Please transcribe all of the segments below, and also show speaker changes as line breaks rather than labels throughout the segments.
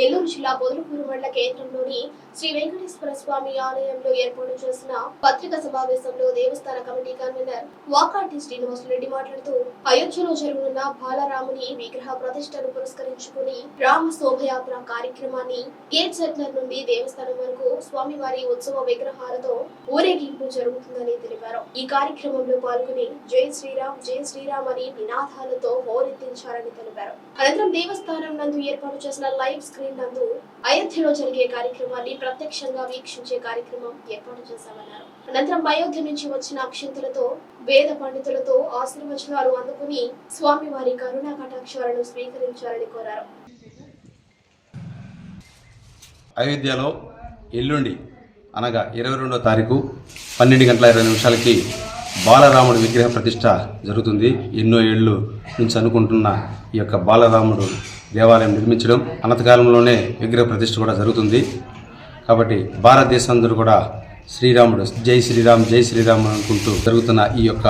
que జిల్లా పొదలకూరు మండల కేంద్రంలోని శ్రీ వెంకటేశ్వర స్వామి ఆలయంలో ఏర్పాటు చేసిన పత్రికా సమావేశంలో దేవస్థాన కమిటీ కన్వీనర్ వాకాటి శ్రీనివాసరెడ్డి మాట్లాడుతూ అయోధ్యలో జరగనున్న బాలరాముని విగ్రహ ప్రతిష్టను పురస్కరించుకుని రామ శోభయాత్ర కార్యక్రమాన్ని గేట్ సెట్లర్ నుండి దేవస్థానం వరకు స్వామివారి ఉత్సవ విగ్రహాలతో ఊరేగింపు జరుగుతుందని తెలిపారు. ఈ కార్యక్రమంలో పాల్గొని జై శ్రీరామ్ జై శ్రీరామ్ అని నినాదాలతో హోరెత్తించారని తెలిపారు. అనంతరం దేవస్థానం నందు ఏర్పాటు చేసిన లైవ్ స్క్రీన్ నందు అయోధ్యలో జరిగే కార్యక్రమాన్ని ప్రత్యక్షంగా వీక్షించే కార్యక్రమం ఏర్పాటు చేశామన్నారు. అనంతరం అయోధ్య నుంచి వచ్చిన అక్షంతులతో వేద పండితులతో ఆశీర్వచనాలు అందుకుని స్వామివారి కరుణా కటాక్షాలను స్వీకరించాలని కోరారు.
అయోధ్యలో ఎల్లుండి అనగా ఇరవై రెండో తారీఖు పన్నెండు గంటల ఇరవై నిమిషాలకి బాలరాముడు విగ్రహ ప్రతిష్ట జరుగుతుంది. ఎన్నో ఏళ్ళు నుంచి అనుకుంటున్న ఈ యొక్క బాలరాముడు దేవాలయం నిర్మించడం అనంతకాలంలోనే విగ్రహ ప్రతిష్ట కూడా జరుగుతుంది. కాబట్టి భారతదేశం అందరూ కూడా శ్రీరాముడు జై శ్రీరామ్ జై శ్రీరామ్ అనుకుంటూ జరుగుతున్న ఈ యొక్క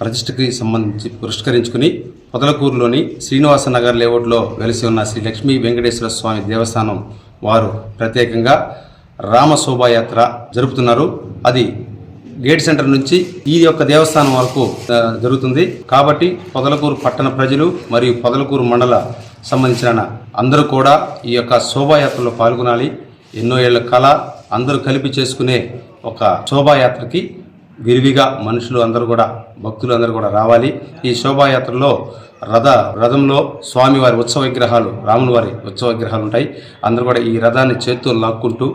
ప్రతిష్టకి సంబంధించి పురస్కరించుకుని పొదలకూరులోని శ్రీనివాస నగర్ లేఅవుట్లో వెలిసి ఉన్న శ్రీ లక్ష్మీ వెంకటేశ్వర స్వామి దేవస్థానం వారు ప్రత్యేకంగా రామ శోభాయాత్ర జరుపుతున్నారు. అది గేట్ సెంటర్ నుంచి ఈ యొక్క దేవస్థానం వరకు జరుగుతుంది. కాబట్టి పొదలకూరు పట్టణ ప్రజలు మరియు పొదలకూరు మండల సంబంధించిన అందరూ కూడా ఈ యొక్క శోభాయాత్రలో పాల్గొనాలి. ఎన్నో ఏళ్ళ కళ అందరూ కలిపి చేసుకునే ఒక శోభాయాత్రకి విరివిగా మనుషులు అందరూ కూడా భక్తులు అందరూ కూడా రావాలి. ఈ శోభాయాత్రలో రథ రథంలో స్వామివారి ఉత్సవ విగ్రహాలు రాముల వారి ఉత్సవ విగ్రహాలు ఉంటాయి. అందరూ కూడా ఈ రథాన్ని చేతులు లాక్కుంటూ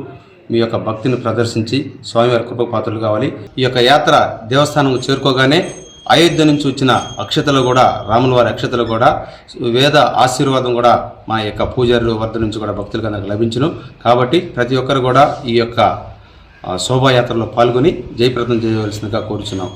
మీ యొక్క భక్తిని ప్రదర్శించి స్వామివారి కృపకు పాత్రలు కావాలి. ఈ యొక్క యాత్ర దేవస్థానం చేరుకోగానే అయోధ్య నుంచి వచ్చిన అక్షతలు కూడా రాముల వారి అక్షతలు కూడా వేద ఆశీర్వాదం కూడా మా యొక్క పూజారులు వద్ద నుంచి కూడా భక్తులకు అందరికి లభించును. కాబట్టి ప్రతి ఒక్కరు కూడా ఈ యొక్క శోభాయాత్రలో పాల్గొని జయప్రదం చేయవలసిందిగా కోరుచున్నాం.